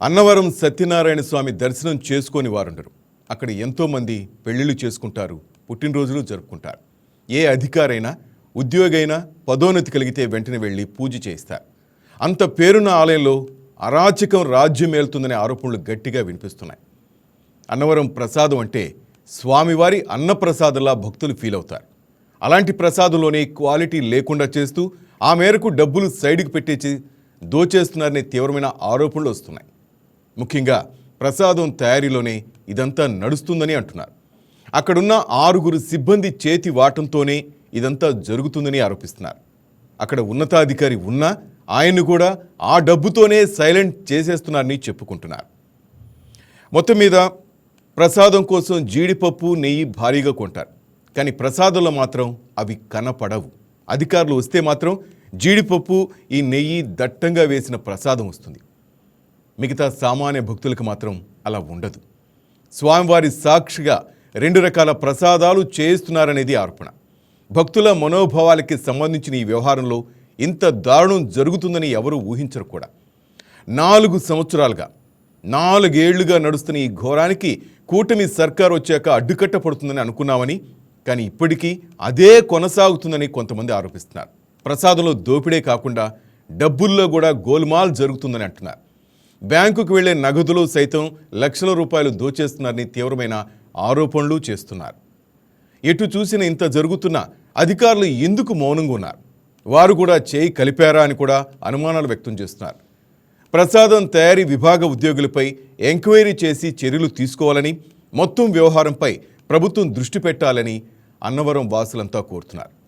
అన్నవరం సత్యనారాయణ స్వామి దర్శనం చేసుకొని వారుండరు. అక్కడ ఎంతోమంది పెళ్ళిళ్ళు చేసుకుంటారు పుట్టినరోజులు జరుపుకుంటారు. ఏ అధికారైనా ఉద్యోగైనా పదోన్నతి కలిగితే వెంటనే వెళ్ళి పూజ చేయిస్తారు. అంత పేరున్న ఆలయంలో అరాచకం రాజ్యమేలుతుందనే ఆరోపణలు గట్టిగా వినిపిస్తున్నాయి. అన్నవరం ప్రసాదం అంటే స్వామివారి అన్నప్రసాదంలా భక్తులు ఫీల్ అవుతారు. అలాంటి ప్రసాదంలోనే క్వాలిటీ లేకుండా చేస్తూ ఆ మేరకు డబ్బులు సైడ్కి పెట్టేసి దోచేస్తున్నారనే తీవ్రమైన ఆరోపణలు వస్తున్నాయి. ముఖ్యంగా ప్రసాదం తయారీలోనే ఇదంతా నడుస్తుందని అంటున్నారు. అక్కడున్న ఆరుగురు సిబ్బంది చేతి వాటంతోనే ఇదంతా జరుగుతుందని ఆరోపిస్తున్నారు. అక్కడ ఉన్నతాధికారి ఉన్నా ఆయన్ను కూడా ఆ డబ్బుతోనే సైలెంట్ చేసేస్తున్నారని చెప్పుకుంటున్నారు. మొత్తం మీద ప్రసాదం కోసం జీడిపప్పు నెయ్యి భారీగా కొంటారు. కానీ ప్రసాదంలో మాత్రం అవి కనపడవు. అధికారులు వస్తే మాత్రం జీడిపప్పు ఈ నెయ్యి దట్టంగా వేసిన ప్రసాదం వస్తుంది. మిగతా సామాన్య భక్తులకు మాత్రం అలా ఉండదు. స్వామివారి సాక్షిగా రెండు రకాల ప్రసాదాలు చేయిస్తున్నారనేది ఆరోపణ. భక్తుల మనోభావాలకి సంబంధించిన ఈ వ్యవహారంలో ఇంత దారుణం జరుగుతుందని ఎవరూ ఊహించరు కూడా. నాలుగు సంవత్సరాలుగా నాలుగేళ్ళుగా నడుస్తున్న ఈ ఘోరానికి కూటమి సర్కార్ వచ్చాక అడ్డుకట్ట పడుతుందని అనుకున్నామని కానీ ఇప్పటికీ అదే కొనసాగుతుందని కొంతమంది ఆరోపిస్తున్నారు. ప్రసాదంలో దోపిడే కాకుండా డబ్బుల్లో కూడా గోల్మాల్ జరుగుతుందని అంటున్నారు. బ్యాంకుకు వెళ్ళే నగదులో సైతం లక్షల రూపాయలు దోచేస్తున్నారని తీవ్రమైన ఆరోపణలు చేస్తున్నారు. ఎటు చూసిన ఇంత జరుగుతున్నా అధికారులు ఎందుకు మౌనంగా ఉన్నారు? వారు కూడా చేయి కలిపారా అని కూడా అనుమానాలు వ్యక్తం చేస్తున్నారు. ప్రసాదం తయారీ విభాగ ఉద్యోగులపై ఎంక్వైరీ చేసి చర్యలు తీసుకోవాలని మొత్తం వ్యవహారంపై ప్రభుత్వం దృష్టి పెట్టాలని అన్నవరం వాసులంతా కోరుతున్నారు.